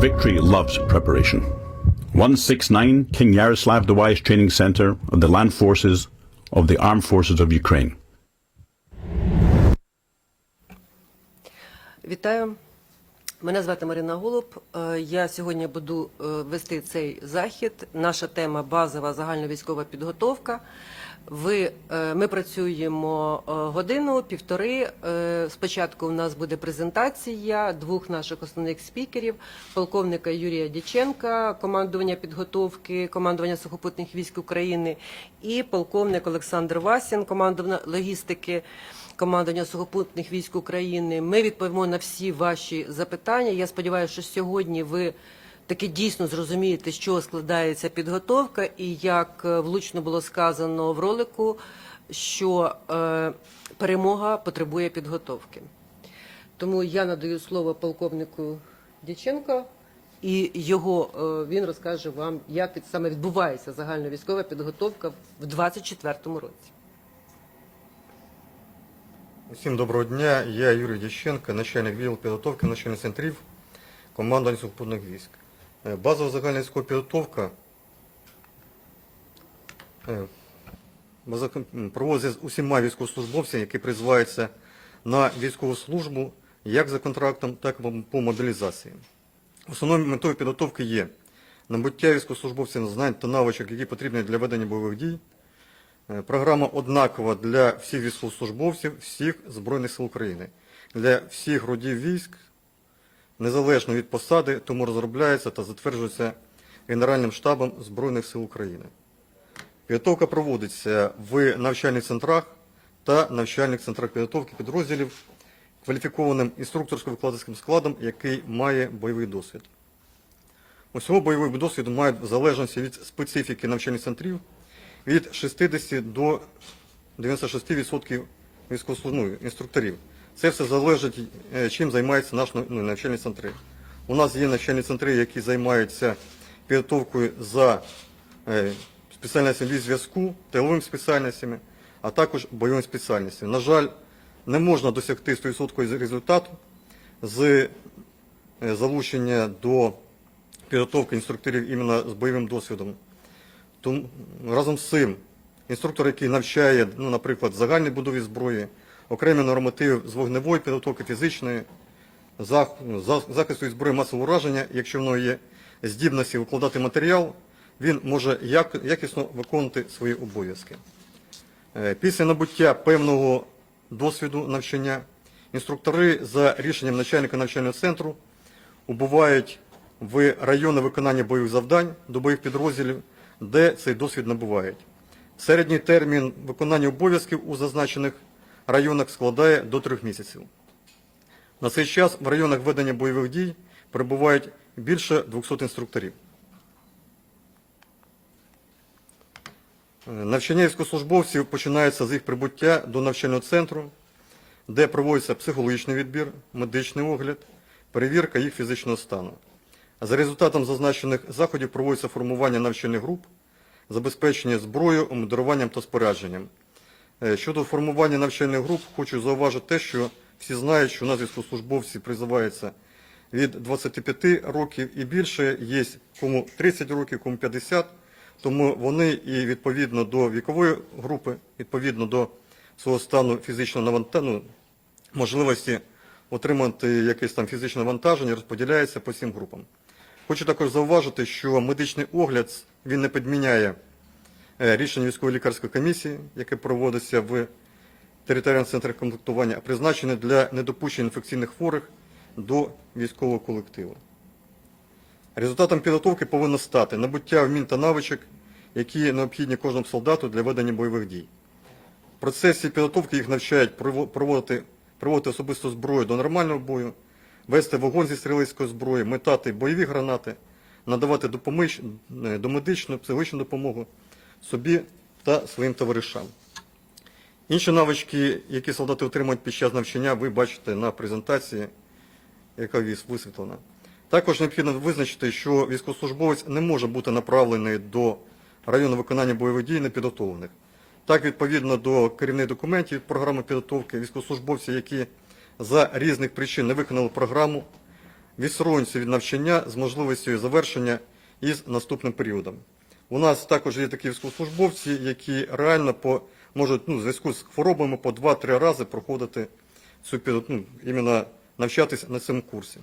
Victory loves preparation. 169 King Yaroslav the Wise Training Center of the Land Forces of the Armed Forces of Ukraine. Вітаю. Мене звати Марина Голуб. Е, Я сьогодні буду е, вести цей захід. Наша тема базова загальновійськова підготовка. Ви, е, ми працюємо годину, півтори. Спочатку у нас буде презентація двох наших основних спікерів: полковника Юрія Дяченка, командування підготовки, командування сухопутних військ України, і полковник Олександр Васін, командування логістики командування сухопутних військ України. Ми відповімо на всі ваші запитання. Я сподіваюся, що сьогодні ви таки дійсно зрозумієте, з чого складається підготовка, і як е, влучно було сказано в ролику, що е, перемога потребує підготовки. Тому я надаю слово полковнику Дяченко, і його е, він розкаже вам, як саме відбувається загальновійськова підготовка в 2024 році. Усім доброго дня. Я Юрій Дяченко, начальник відділу підготовки навчальних центрів командування сухопутних військ. Е, Базова загальна військова підготовка е, проводиться з усіма військовослужбовцями, які призиваються на військову службу як за контрактом, так і по мобілізації. Основною метою підготовки є набуття військовослужбовців знань та навичок, які потрібні для ведення бойових дій, Програма однакова для всіх військовослужбовців всіх Збройних сил України, для всіх родів військ, незалежно від посади, тому розробляється та затверджується Генеральним штабом Збройних сил України. Підготовка проводиться в навчальних центрах та навчальних центрах підготовки підрозділів кваліфікованим інструкторсько-викладацьким складом, який має бойовий досвід. Усього бойовий досвід мають в залежності від специфіки навчальних центрів від 60 до 96% військовослужб- ну, інструкторів. Це все залежить, е, чим займаються наші ну, навчальні центри. У нас є навчальні центри, які займаються підготовкою за е, спеціальностями зв'язку, тиловими спеціальностями, а також бойовими спеціальностями. На жаль, не можна досягти 100% результату з е, залучення до підготовки інструкторів іменно з бойовим досвідом. Тому разом з цим інструктор, який навчає, ну, наприклад, загальній будові зброї, окремі нормативи з вогневої підготовки фізичної, зах- захисту від зброї масового ураження, якщо в нього є здібності викладати матеріал, він може як- якісно виконувати свої обов'язки. Е, Після набуття певного досвіду навчання інструктори за рішенням начальника навчального центру убувають в райони виконання бойових завдань до бойових підрозділів, де цей досвід набувають. Середній термін виконання обов'язків у зазначених районах складає до трьох місяців. На цей час в районах ведення бойових дій перебувають більше 200 інструкторів. Е, Навчання військовослужбовців починається з їх прибуття до навчального центру, де проводиться психологічний відбір, медичний огляд, перевірка їх фізичного стану. За результатом зазначених заходів проводиться формування навчальних груп, забезпечення зброєю, обмундируванням та спорядженням. Е, Щодо формування навчальних груп, хочу зауважити те, що всі знають, що у нас військовослужбовці призиваються від 25 років і більше, є кому 30 років, кому 50, тому вони і відповідно до вікової групи, відповідно до свого стану фізичного навантаження, можливості отримати якесь там фізичне навантаження, розподіляються по всім групам. Хочу також зауважити, що медичний огляд він не підміняє е, рішення військової лікарської комісії, яке проводиться в територіальних центрах комплектування, а призначене для недопущення інфекційних хворих до військового колективу. Результатом підготовки повинно стати набуття вмінь та навичок, які необхідні кожному солдату для ведення бойових дій. В процесі підготовки їх навчають проводити, проводити особисту зброю до нормального бою, вести вогонь зі стрілецької зброї, метати бойові гранати, надавати допомич, е, домедичну, психологічну допомогу собі та своїм товаришам. Інші навички, які солдати отримують під час навчання, ви бачите на презентації, яка висвітлена. Також необхідно визначити, що військовослужбовець не може бути направлений до району виконання бойових дій непідготовлених. Так, відповідно до керівних документів програми підготовки, військовослужбовці, які за різних причин не виконали програму, відсторонюються від навчання з можливістю завершення із наступним періодом. У нас також є такі військовослужбовці, які реально по, можуть ну, в зв'язку з хворобами по 2-3 рази проходити цю ну, іменно навчатися на цьому курсі.